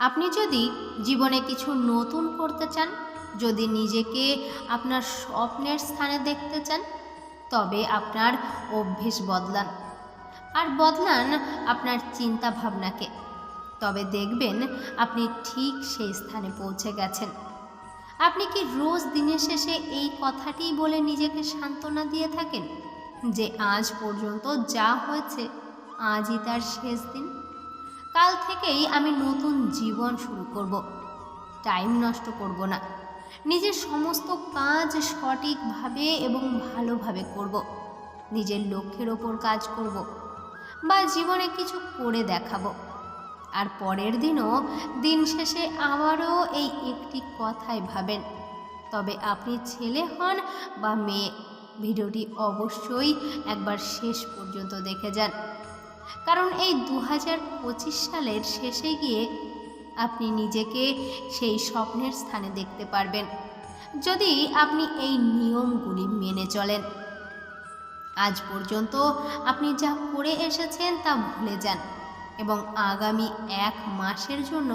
আপনি যদি জীবনে কিছু নতুন করতে চান, যদি নিজেকে আপনার স্বপ্নের স্থানে দেখতে চান, তবে আপনার অভ্যেস বদলান। আর বদলান আপনার চিন্তা ভাবনাকে তবে দেখবেন আপনি ঠিক সেই স্থানে পৌঁছে গেছেন। আপনি কি রোজ দিনের শেষে এই কথাটিই বলে নিজেকে সান্ত্বনা দিয়ে থাকেন? যে আজ পর্যন্ত যা হয়েছে, আজই তার শেষ দিন? কাল থেকেই আমি নতুন জীবন শুরু করব। টাইম নষ্ট করব না। নিজের সমস্ত কাজ সঠিকভাবে এবং ভালোভাবে করব। নিজের লক্ষ্যের ওপর কাজ করব বা জীবনে কিছু করে দেখাবো। আর পরের দিনও দিন শেষে আবারও এই একটি কথাই ভাবেন, তবে আপনি ছেলে হন বা মেয়ে, ভিডিওটি অবশ্যই একবার শেষ পর্যন্ত দেখে যান। কারণ এই দু সালের শেষে গিয়ে আপনি নিজেকে সেই স্বপ্নের স্থানে দেখতে পারবেন। যদি আপনি এই নিয়মগুলি মেনে চলেন। আজ পর্যন্ত আপনি যা করে এসেছেন তা ভুলে যান এবং আগামী এক মাসের জন্য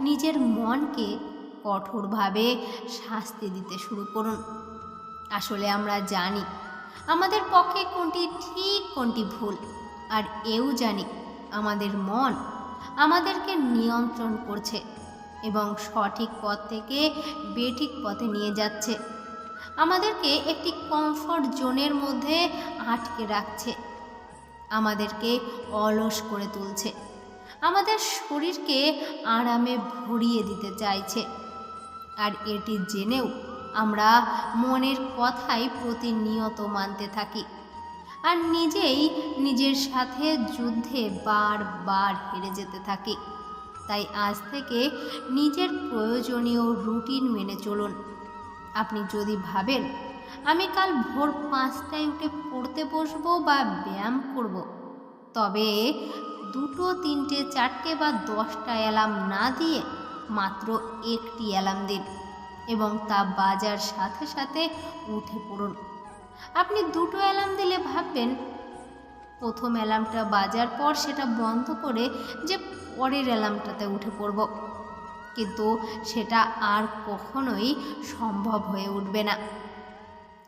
নিজের মনকে কঠোরভাবে শাস্তি দিতে শুরু করুন। আসলে আমরা জানি, আমাদের পক্ষে কোনটি ঠিক, কোনটি ভুল। আর এও জানি আমাদের মন আমাদেরকে নিয়ন্ত্রণ করছে এবং সঠিক পথ থেকে বেঠিক পথে নিয়ে যাচ্ছে। আমাদেরকে একটি কমফর্ট জোনের মধ্যে আটকে রাখছে। আমাদেরকে অলস করে তুলছে। আমাদের শরীরকে আরামে ভরিয়ে দিতে চাইছে। আর এটি জেনেও আমরা মনের কথাই প্রতিনিয়ত মানতে থাকি। আর নিজেই নিজের সাথে যুদ্ধে বারবার হেরে যেতে থাকে তাই আজ থেকে নিজের প্রয়োজনীয় রুটিন মেনে চলুন আপনি যদি ভাবেন, আমি কাল ভোর পাঁচটায় উঠে পড়তে বসবো বা ব্যায়াম করব। তবে দুটো, তিনটে, চারটে বা দশটা অ্যালার্ম না দিয়ে মাত্র একটি অ্যালার্ম দিন এবং তা বাজার সাথে সাথে উঠে পড়ুন আপনি দুটো অ্যালার্ম দিলে ভাববেন, প্রথম অ্যালার্মটা বাজার পর সেটা বন্ধ করে যে পরের অ্যালার্মটাতে উঠে পড়ব। কিন্তু সেটা আর কখনোই সম্ভব হয়ে উঠবে না।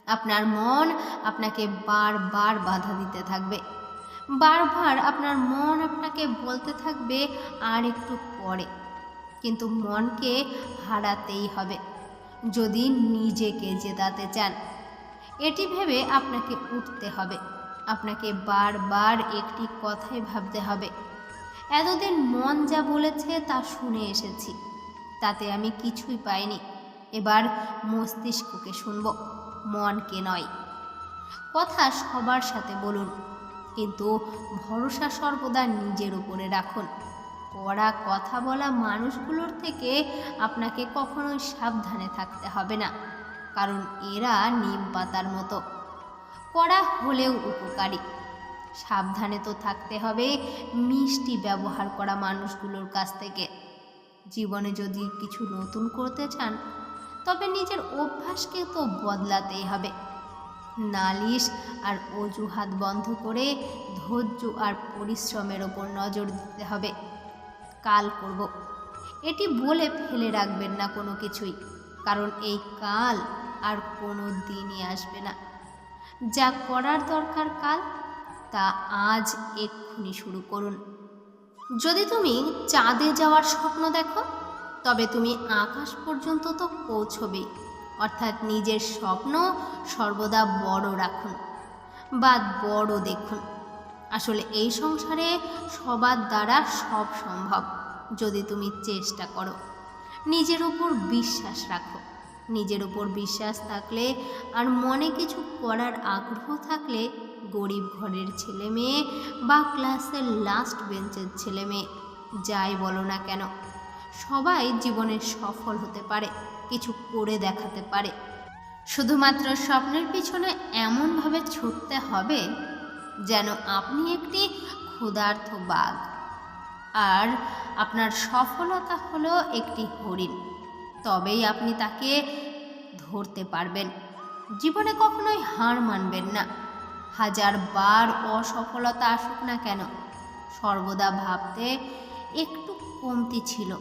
আপনার মন আপনাকে বারবার বাধা দিতে থাকবে। বারবার আপনার মন আপনাকে বলতে থাকবে আর একটু পরে। কিন্তু মনকে হারাতেই হবে। যদি নিজেকে জেতাতে চান এটি ভেবে আপনাকে উঠতে হবে। আপনাকে বারবার একটি কথাই ভাবতে হবে। এতদিন মন যা বলেছে তা শুনে এসেছি। তাতে আমি কিছুই পাইনি। এবার মস্তিষ্ককে শুনব। মনকে নয়। কথা সবার সাথে বলুন। কিন্তু ভরসা সর্বদা নিজের উপরে রাখুন। কড়া কথা বলা মানুষগুলোর থেকে আপনাকে কখনোই সাবধানে থাকতে হবে না। কারণ এরা নিম পাতার মতো। কড়া হলেও উপকারী। সাবধানে তো থাকতে হবে মিষ্টি ব্যবহার করা মানুষগুলোর কাছ থেকে। জীবনে যদি কিছু নতুন করতে চান, তবে নিজের অভ্যাসকে তো বদলাতেই হবে। নালিশ আর অজুহাত বন্ধ করে ধৈর্য আর পরিশ্রমের ওপর নজর দিতে হবে। কাল করব। এটি বলে ফেলে রাখবেন না কোনো কিছুই, কারণ এই কাল আর কোনো দিনই আসবে না। যা করার দরকার কাল, তা আজ এক্ষুনি শুরু করুন। যদি তুমি চাঁদে যাওয়ার স্বপ্ন দেখো, তবে তুমি আকাশ পর্যন্ত তো পৌঁছবেই। অর্থাৎ নিজের স্বপ্ন সর্বদা বড় রাখুন বা বড় দেখুন। আসলে এই সংসারে সবার দ্বারা সব সম্ভব, যদি তুমি চেষ্টা করো। নিজের উপর বিশ্বাস রাখো। নিজের উপর বিশ্বাস থাকলে আর মনে কিছু করার আগ্রহ থাকলে গরিব ঘরের ছেলে মেয়ে বা ক্লাসের লাস্ট বেঞ্চের ছেলে মেয়ে, যাই বলো না কেন, সবাই জীবনে সফল হতে পারে, কিছু করে দেখাতে পারে। শুধুমাত্র স্বপ্নের পিছনে এমনভাবে ছুটতে হবে যেন আপনি একটি ক্ষুধার্থ বাঘ। আর আপনার সফলতা হলো একটি হরিণ। তবেই আপনি তাকে ধরতে পারবেন। জীবনে কখনোই হার মানবেন না। হাজার বার অসফলতা আসুক না কেন, সর্বদা ভাবতে একটু কমতি ছিল।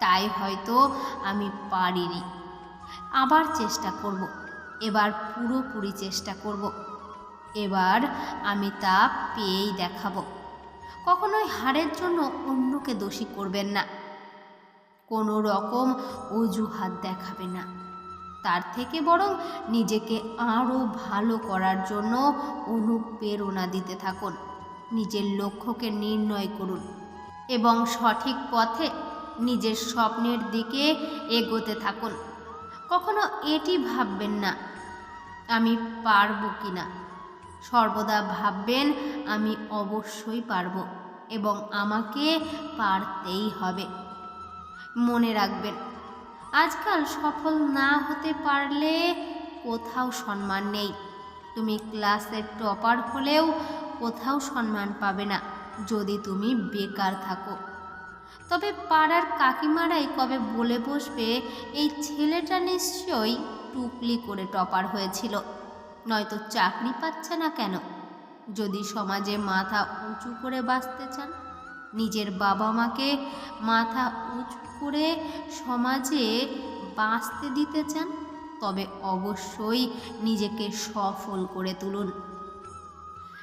তাই হয়তো আমি পারিনি। আবার চেষ্টা করব, এবার পুরোপুরি চেষ্টা করব। এবার আমি তা পেয়েই দেখাবো। কখনোই হারের জন্য অন্যকে দোষী করবেন না। কোনো রকম অজুহাত দেখাবে না। তার থেকে বরং নিজেকে আরও ভালো করার জন্য অনুপ্রেরণা দিতে থাকুন। নিজের লক্ষ্যকে নির্ণয় করুন এবং সঠিক পথে নিজের স্বপ্নের দিকে এগোতে থাকুন। কখনো এটি ভাববেন না, আমি পারব কি না? সর্বদা ভাববেন, আমি অবশ্যই পারব এবং আমাকে পারতেই হবে। মনে রাখবেন। আজকাল সফল না হতে পারলে কোথাও সম্মান নেই। তুমি ক্লাসের টপার হলেও কোথাও সম্মান পাবে না, যদি তুমি বেকার থাকো। তবে পাড়ার কাকিমারাই কবে বলে বসবে, এই ছেলেটা নিশ্চয়ই টুকলি করে টপার হয়েছিল। নয়তো চাকরি পাচ্ছে না কেন? যদি সমাজে মাথা উঁচু করে বাঁচতে চান। নিজের বাবা মাকে মাথা উঁচু করে সমাজে বাঁচতে দিতে চান, তবে অবশ্যই নিজেকে সফল করে তুলুন।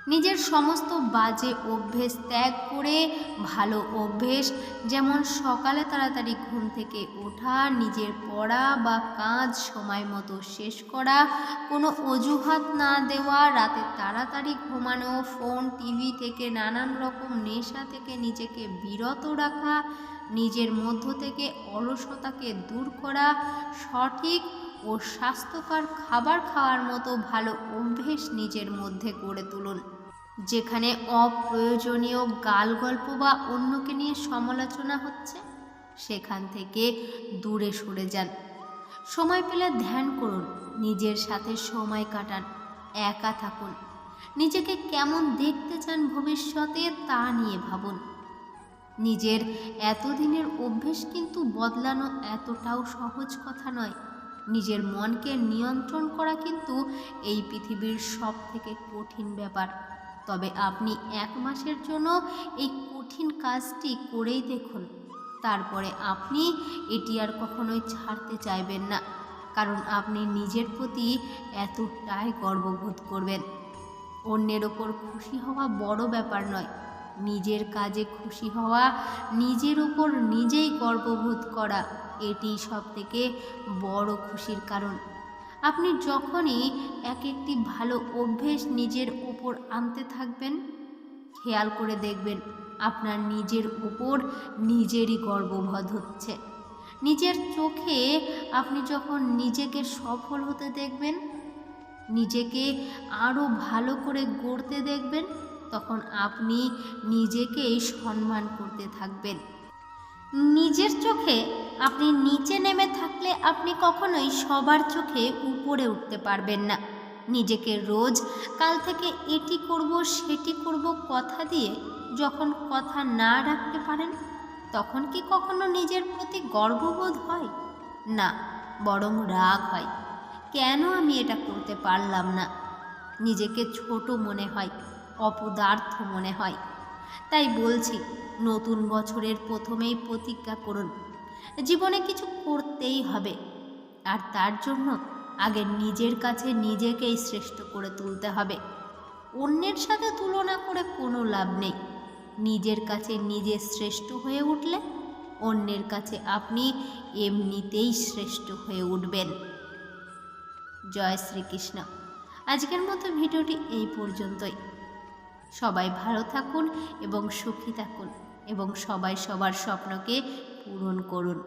নিজের সমস্ত বাজে অভ্যেস ত্যাগ করে ভালো অভ্যেস, যেমন সকালে তাড়াতাড়ি ঘুম থেকে ওঠা, নিজের পড়া বা কাজ সময় মতো শেষ করা, কোনো অজুহাত না দেওয়া, রাতে তাড়াতাড়ি ঘুমানো, ফোন টিভি থেকে নানান রকম নেশা থেকে নিজেকে বিরত রাখা, নিজের মধ্য থেকে অলসতাকে দূর করা, সঠিক ও স্বাস্থ্যকর খাবার খাওয়ার মতো ভালো অভ্যেস নিজের মধ্যে গড়ে তুলুন। যেখানে অপ্রয়োজনীয় গাল গল্প বা অন্যকে নিয়ে সমালোচনা হচ্ছে, সেখান থেকে দূরে সরে যান। সময় পেলে ধ্যান করুন, নিজের সাথে সময় কাটান, একা থাকুন। নিজেকে কেমন দেখতে চান ভবিষ্যতে তা নিয়ে ভাবুন। নিজের এতদিনের অভ্যেস কিন্তু বদলানো এতটাও সহজ কথা নয়। নিজের মনকে নিয়ন্ত্রণ করা কিন্তু এই পৃথিবীর সব থেকে কঠিন ব্যাপার। তবে আপনি এক মাসের জন্য এই কঠিন কাজটি করেই দেখুন। তারপরে আপনি এটি আর কখনোই ছাড়তে চাইবেন না, কারণ আপনি নিজের প্রতি এতটাই গর্ববোধ করবেন। অন্যের ওপর খুশি হওয়া বড় ব্যাপার নয়, নিজের কাজে খুশি হওয়া নিজের ওপর নিজেই গর্ববোধ করা এটি সব থেকে বড় খুশির কারণ। আপনি যখনই এক একটি ভালো অভ্যেস নিজের ওপর আনতে থাকবেন, খেয়াল করে দেখবেন আপনার নিজের ওপর নিজেরই গর্ববোধ হচ্ছে। নিজের চোখে আপনি যখন নিজেকে সফল হতে দেখবেন, নিজেকে আরও ভালো করে গড়তে দেখবেন, তখন আপনি নিজেকেই সম্মান করতে থাকবেন। নিজের চোখে আপনি নিচে নেমে থাকলে আপনি কখনোই সবার চোখে উপরে উঠতে পারবেন না। নিজেকে রোজ কাল থেকে এটি করব, সেটি করব কথা দিয়ে যখন কথা না রাখতে পারেন, তখন কি কখনো নিজের প্রতি গর্ববোধ হয়? না, বরং রাগ হয়। কেন আমি এটা করতে পারলাম না? নিজেকে ছোট মনে হয়, অপদার্থ মনে হয়। তাই বলছি, নতুন বছরের প্রথমেই প্রতিজ্ঞা করুন। জীবনে কিছু করতেই হবে। আর তার জন্য আগে নিজের কাছে নিজেকেই শ্রেষ্ঠ করে তুলতে হবে। অন্যের সাথে তুলনা করে কোনো লাভ নেই। নিজের কাছে নিজে শ্রেষ্ঠ হয়ে উঠলে অন্যের কাছে আপনি এমনিতেই শ্রেষ্ঠ হয়ে উঠবেন। জয় শ্রীকৃষ্ণ। আজকের মতো ভিডিওটি এই পর্যন্তই। সবাই ভালো থাকুন এবং সুখী থাকুন এবং সবাই সবার স্বপ্নকে পূরণ করুন।